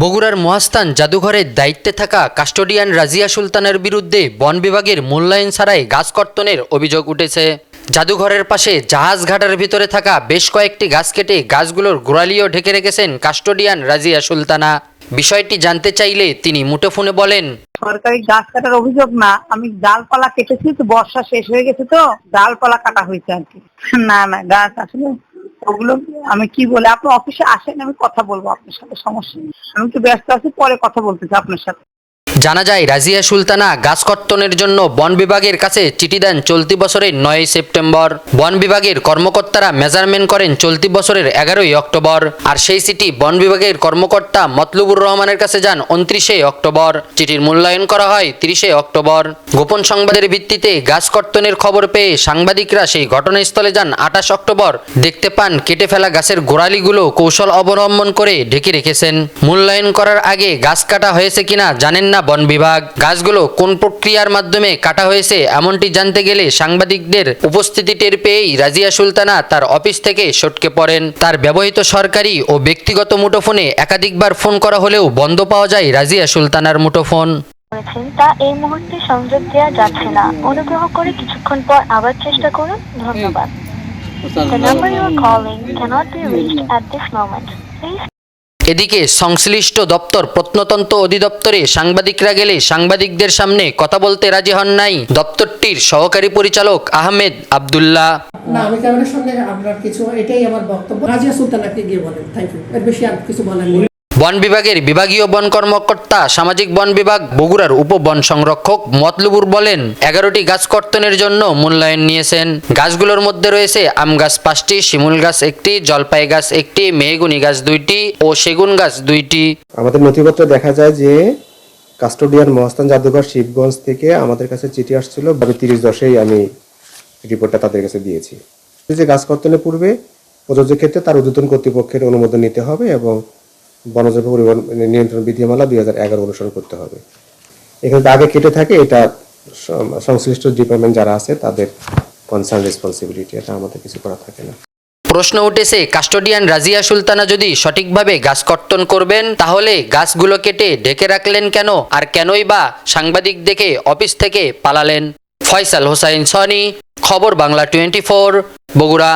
বগুড়ার মহাস্থান জাদুঘরের দায়িত্বে থাকা কাস্টোডিয়ান রাজিয়া সুলতানের বিরুদ্ধে বন বিভাগের মূল্যায়ন ছাড়াই গাছ কর্তনের অভিযোগ উঠেছে। জাদুঘরের পাশে জাহাজ ঘাটার ভিতরে থাকা বেশ কয়েকটি গাছ কেটে গাছগুলোর গোড়ালিও ঢেকে রেখেছেন কাস্টোডিয়ান রাজিয়া সুলতানা। বিষয়টি জানতে চাইলে তিনি মুঠোফোনে বলেন, সরকারি গাছ কাটার অভিযোগ না, আমি ডালপালা কেটেছি, তো বর্ষা শেষ হয়ে গেছে তো, ডালপালা কাটা হয়েছে আর কি। না না, গাছ আসলে ওগুলো আমি কি বলে, আপনি অফিসে আসেন, আমি কথা বলব আপনার সাথে, সমস্যা নেই। আমি তো ব্যস্ত আছি, পরে কথা বলতেছি আপনার সাথে। জানা যায়, রাজিয়া সুলতানা গাছ কর্তনের জন্য বন বিভাগের কাছে চিঠি দেন চলতি বছরের নয় সেপ্টেম্বর। বন বিভাগের কর্মকর্তারা মেজারমেন্ট করেন চলতি বছরের এগারোই অক্টোবর। আর সেই চিঠি বন বিভাগের কর্মকর্তা মতলুবুর রহমানের কাছে যান উনত্রিশে অক্টোবর। চিঠির মূল্যায়ন করা হয় তিরিশে অক্টোবর। গোপন সংবাদের ভিত্তিতে গাছ কর্তনের খবর পেয়ে সাংবাদিকরা সেই ঘটনাস্থলে যান আঠাশ অক্টোবর। দেখতে পান, কেটে ফেলা গাছের গোড়ালিগুলো কৌশল অবলম্বন করে ঢেকে রেখেছেন। মূল্যায়ন করার আগে গাছ কাটা হয়েছে কিনা জানেন না বন বিভাগ গাছগুলো কোন প্রক্রিয়ার মাধ্যমে কাটা হয়েছে এমনটি জানতে গেলে সাংবাদিকদের উপস্থিতি টের পেয়েই রাজিয়া সুলতানা তার অফিস থেকে সটকে পড়েন। তার ব্যবহৃত সরকারি ও ব্যক্তিগত মুঠোফোনে একাধিকবার ফোন করা হলেও বন্ধ পাওয়া যায় রাজিয়া সুলতানার মুঠোফোন। করেছেন তা এই মুহূর্তে সংযোগ দেওয়া যাচ্ছে না। অনুগ্রহ করে কিছুক্ষণ পর আবার চেষ্টা করুন। ধন্যবাদ। The number you are calling cannot be reached at this moment. Please এদিকে সংশ্লিষ্ট দপ্তর, প্রত্নতন্ত্র অধিদপ্তরে সাংবাদিকরা গেলে সাংবাদিকদের সামনে কথা বলতে রাজি হন নাই দপ্তরটির সহকারী পরিচালক আহমেদ আবদুল্লাহ। কিছু, এটাই আমার বক্তব্য। রাজিয়া সুলতানাকে গিয়ে বলেন থ্যাংক ইউ এর বেশি আর কিছু বলেন বন বিভাগের বিভাগীয় বন কর্মকর্তা, সামাজিক বন বিভাগ, বগুড়ার উপ বন সংরক্ষক মতলুবুর বলেন, এগারোটি গাছ কর্তনের জন্য মূল্যায়ন নিয়েছেন। গাছগুলোর মধ্যে রয়েছে আম গাছ পাঁচটি, শিমুল গাছ একটি, জলপাই গাছ একটি, মেহগুনি গাছ দুইটি ও সেগুন গাছ দুইটি। আমাদের নথিপত্র দেখা যায় যে কাস্টোডিয়ান মহস্তান জাদুঘর শিবগঞ্জ থেকে আমাদের কাছে চিঠি আসছিল, আমি তিরিশ দশেই আমি রিপোর্টটা তাদের কাছে দিয়েছি। যে গাছ কর্তনের পূর্বে প্রযোজ্য ক্ষেত্রে তার উদ্বোধন কর্তৃপক্ষের অনুমোদন নিতে হবে এবং বনজৈব পরিবহন নিয়ন্ত্রণ বিধিমালা দুই হাজার এগারো অনুসরণ করতে হবে। এখানে আগে কেটে থাকে, এটা সংশ্লিষ্ট ডিপার্টমেন্ট যারা আছে, তাদের কনসার্ন রেসপন্সিবিলিটি এটা আমাদের কিছু করা থাকে না। প্রশ্ন উঠেছে কাস্টোডিয়ান রাজিয়া সুলতানা যদি সঠিকভাবে গাছ কর্তন করবেন, তাহলে গাছগুলো কেটে ঢেকে রাখলেন কেন? আর কেনই বা সাংবাদিক দেখে অফিস থেকে পালালেন? ফয়সাল হোসাইন সনি, খবর বাংলা টোয়েন্টি ফোর, বগুড়া।